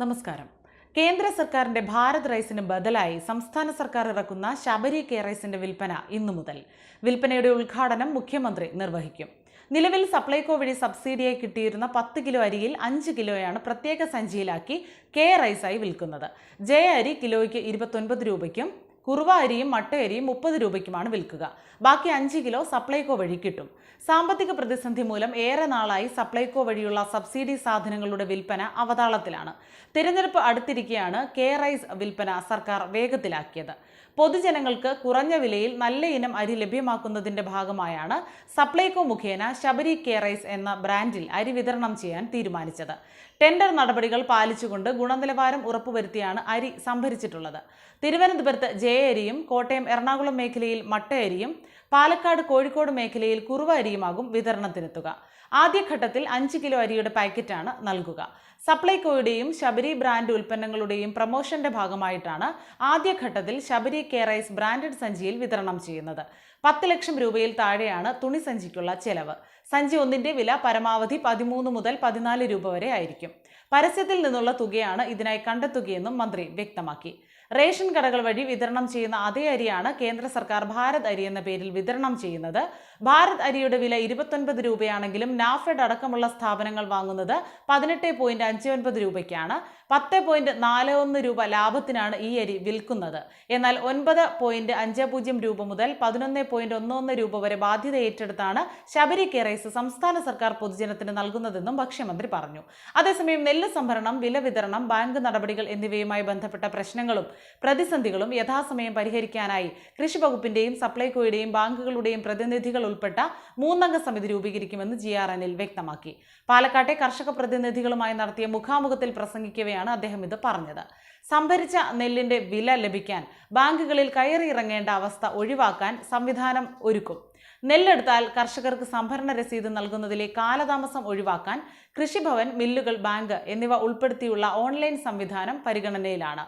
നമസ്കാരം. കേന്ദ്ര സർക്കാരിന്റെ ഭാരത് റൈസിന് ബദലായി സംസ്ഥാന സർക്കാർ ഇറക്കുന്ന ശബരി കെ റൈസിന്റെ വിൽപ്പന ഇന്നു മുതൽ. വിൽപ്പനയുടെ ഉദ്ഘാടനം മുഖ്യമന്ത്രി നിർവഹിക്കും. നിലവിൽ സപ്ലൈകോ വഴി സബ്സിഡിയായി കിട്ടിയിരുന്ന പത്ത് കിലോ അരിയിൽ അഞ്ച് കിലോയാണ് പ്രത്യേക സഞ്ചിയിലാക്കി കെ റൈസായി വിൽക്കുന്നത്. ജയ അരി കിലോയ്ക്ക് ഇരുപത്തൊൻപത് രൂപയ്ക്കും കുറുവ അരിയും മട്ടയരിയും മുപ്പത് രൂപയ്ക്കുമാണ് വിൽക്കുക. ബാക്കി അഞ്ച് കിലോ സപ്ലൈകോ വഴി കിട്ടും. സാമ്പത്തിക പ്രതിസന്ധി മൂലം ഏറെ നാളായി സപ്ലൈകോ വഴിയുള്ള സബ്സിഡി സാധനങ്ങളുടെ വിൽപ്പന അവതാളത്തിലാണ്. തിരഞ്ഞെടുപ്പ് അടുത്തിരിക്കെയാണ് കെ റൈസ് വിൽപ്പന സർക്കാർ വേഗത്തിലാക്കിയത്. പൊതുജനങ്ങൾക്ക് കുറഞ്ഞ വിലയിൽ നല്ല ഇനം അരി ലഭ്യമാക്കുന്നതിന്റെ ഭാഗമായാണ് സപ്ലൈകോ മുഖേന ശബരി കെയറൈസ് എന്ന ബ്രാൻഡിൽ അരി വിതരണം ചെയ്യാൻ തീരുമാനിച്ചത്. ടെൻഡർ നടപടികൾ പാലിച്ചുകൊണ്ട് ഗുണനിലവാരം ഉറപ്പുവരുത്തിയാണ് അരി സംഭരിച്ചിട്ടുള്ളത്. തിരുവനന്തപുരത്ത് ജയ അരിയും കോട്ടയം എറണാകുളം മേഖലയിൽ മട്ടയരിയും പാലക്കാട് കോഴിക്കോട് മേഖലയിൽ കുറുവ അരിയുമാകും വിതരണത്തിനെത്തുക. ആദ്യഘട്ടത്തിൽ അഞ്ച് കിലോ അരിയുടെ പാക്കറ്റാണ് നൽകുക. സപ്ലൈകോയുടെയും ശബരി ബ്രാൻഡ് ഉൽപ്പന്നങ്ങളുടെയും പ്രമോഷന്റെ ഭാഗമായിട്ടാണ് ആദ്യഘട്ടത്തിൽ ശബരി കെയർ റൈസ് ബ്രാൻഡഡ് സഞ്ചിയിൽ വിതരണം ചെയ്യുന്നത്. പത്ത് ലക്ഷം രൂപയിൽ താഴെയാണ് തുണി സഞ്ചിക്കുള്ള ചെലവ്. സഞ്ചി ഒന്നിന്റെ വില പരമാവധി പതിമൂന്ന് മുതൽ പതിനാല് രൂപ വരെ ആയിരിക്കും. പരസ്യത്തിൽ നിന്നുള്ള തുകയാണ് ഇതിനായി കണ്ടെത്തുകയെന്നും മന്ത്രി വ്യക്തമാക്കി. റേഷൻ കടകൾ വഴി വിതരണം ചെയ്യുന്ന അതേ അരിയാണ് കേന്ദ്ര സർക്കാർ ഭാരത് അരി എന്ന പേരിൽ വിതരണം ചെയ്യുന്നത്. ഭാരത് അരിയുടെ വില ഇരുപത്തൊൻപത് രൂപയാണെങ്കിലും നാഫെഡ് അടക്കമുള്ള സ്ഥാപനങ്ങൾ വാങ്ങുന്നത് പതിനെട്ട് പോയിന്റ് അഞ്ച് ഒൻപത് രൂപയ്ക്കാണ്. പത്ത് പോയിന്റ് നാല് ഒന്ന് രൂപ ലാഭത്തിനാണ് ഈ അരി വിൽക്കുന്നത്. എന്നാൽ ഒൻപത് പോയിന്റ് അഞ്ച് പൂജ്യം രൂപ മുതൽ പതിനൊന്ന് പോയിന്റ് ഒന്ന് ഒന്ന് രൂപ വരെ ബാധ്യത ഏറ്റെടുത്താണ് ശബരി കെറൈസ് സംസ്ഥാന സർക്കാർ പൊതുജനത്തിന് നൽകുന്നതെന്നും ഭക്ഷ്യമന്ത്രി പറഞ്ഞു. അതേസമയം നെല്ല് സംഭരണം വില വിതരണം ബാങ്ക് നടപടികൾ എന്നിവയുമായി ബന്ധപ്പെട്ട പ്രശ്നങ്ങളും പ്രതിസന്ധികളും യഥാസമയം പരിഹരിക്കാനായി കൃഷി വകുപ്പിന്റെയും സപ്ലൈകോയുടെയും ബാങ്കുകളുടെയും പ്രതിനിധികൾ ഉൾപ്പെട്ട മൂന്നംഗ സമിതി രൂപീകരിക്കുമെന്ന് ജി ആർ എനിൽ വ്യക്തമാക്കി. പാലക്കാട്ടെ കർഷക പ്രതിനിധികളുമായി നടത്തിയ മുഖാമുഖത്തിൽ പ്രസംഗിക്കവെയാണ് അദ്ദേഹം ഇത് പറഞ്ഞത്. സംഭരിച്ച നെല്ലിന്റെ വില ലഭിക്കാൻ ബാങ്കുകളിൽ കയറിയിറങ്ങേണ്ട അവസ്ഥ ഒഴിവാക്കാൻ സംവിധാനം ഒരുക്കും. നെല്ലെടുത്താൽ കർഷകർക്ക് സംഭരണ രസീത് നൽകുന്നതിലെ കാലതാമസം ഒഴിവാക്കാൻ കൃഷിഭവൻ മില്ലുകൾ ബാങ്ക് എന്നിവ ഉൾപ്പെടുത്തിയുള്ള ഓൺലൈൻ സംവിധാനം പരിഗണനയിലാണ്.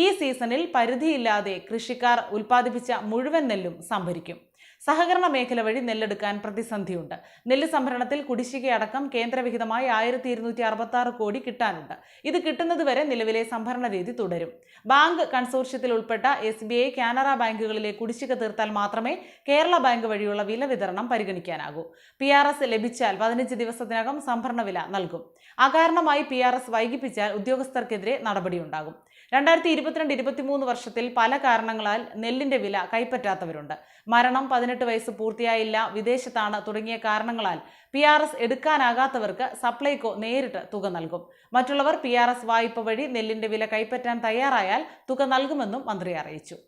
ഈ സീസണിൽ പരിധിയില്ലാതെ കൃഷിക്കാർ ഉൽപ്പാദിപ്പിച്ച മുഴുവൻ നെല്ലും സംഭരിക്കും. സഹകരണ മേഖല വഴി നെല്ലെടുക്കാൻ പ്രതിസന്ധിയുണ്ട്. നെല്ല് സംഭരണത്തിൽ കുടിശ്ശികയടക്കം കേന്ദ്രവിഹിതമായി ആയിരത്തി ഇരുന്നൂറ്റി അറുപത്തി ആറ് കോടി കിട്ടാനുണ്ട്. ഇത് കിട്ടുന്നതുവരെ നിലവിലെ സംഭരണ രീതി തുടരും. ബാങ്ക് കൺസോർഷ്യത്തിൽ ഉൾപ്പെട്ട എസ് ബി ഐ കാനറ ബാങ്കുകളിലെ കുടിശ്ശിക തീർത്താൽ മാത്രമേ കേരള ബാങ്ക് വഴിയുള്ള വില വിതരണം പരിഗണിക്കാനാകൂ. പി ആർ എസ് ലഭിച്ചാൽ പതിനഞ്ച് ദിവസത്തിനകം സംഭരണ വില നൽകും. അകാരണമായി പി ആർ എസ് വൈകിപ്പിച്ചാൽ ഉദ്യോഗസ്ഥർക്കെതിരെ നടപടിയുണ്ടാകും. രണ്ടായിരത്തി ഇരുപത്തിരണ്ട് ഇരുപത്തിമൂന്ന് വർഷത്തിൽ പല കാരണങ്ങളാൽ നെല്ലിന്റെ വില കൈപ്പറ്റാത്തവരുണ്ട്. മരണം പതിനെട്ട് വയസ്സ് പൂർത്തിയായില്ല വിദേശത്താണ് തുടങ്ങിയ കാരണങ്ങളാൽ പി ആർ എസ് എടുക്കാനാകാത്തവർക്ക് സപ്ലൈകോ നേരിട്ട് തുക നൽകും. മറ്റുള്ളവർ പി ആർ എസ് വായ്പ വഴി നെല്ലിന്റെ വില കൈപ്പറ്റാൻ തയ്യാറായാൽ തുക നൽകുമെന്നും മന്ത്രി അറിയിച്ചു.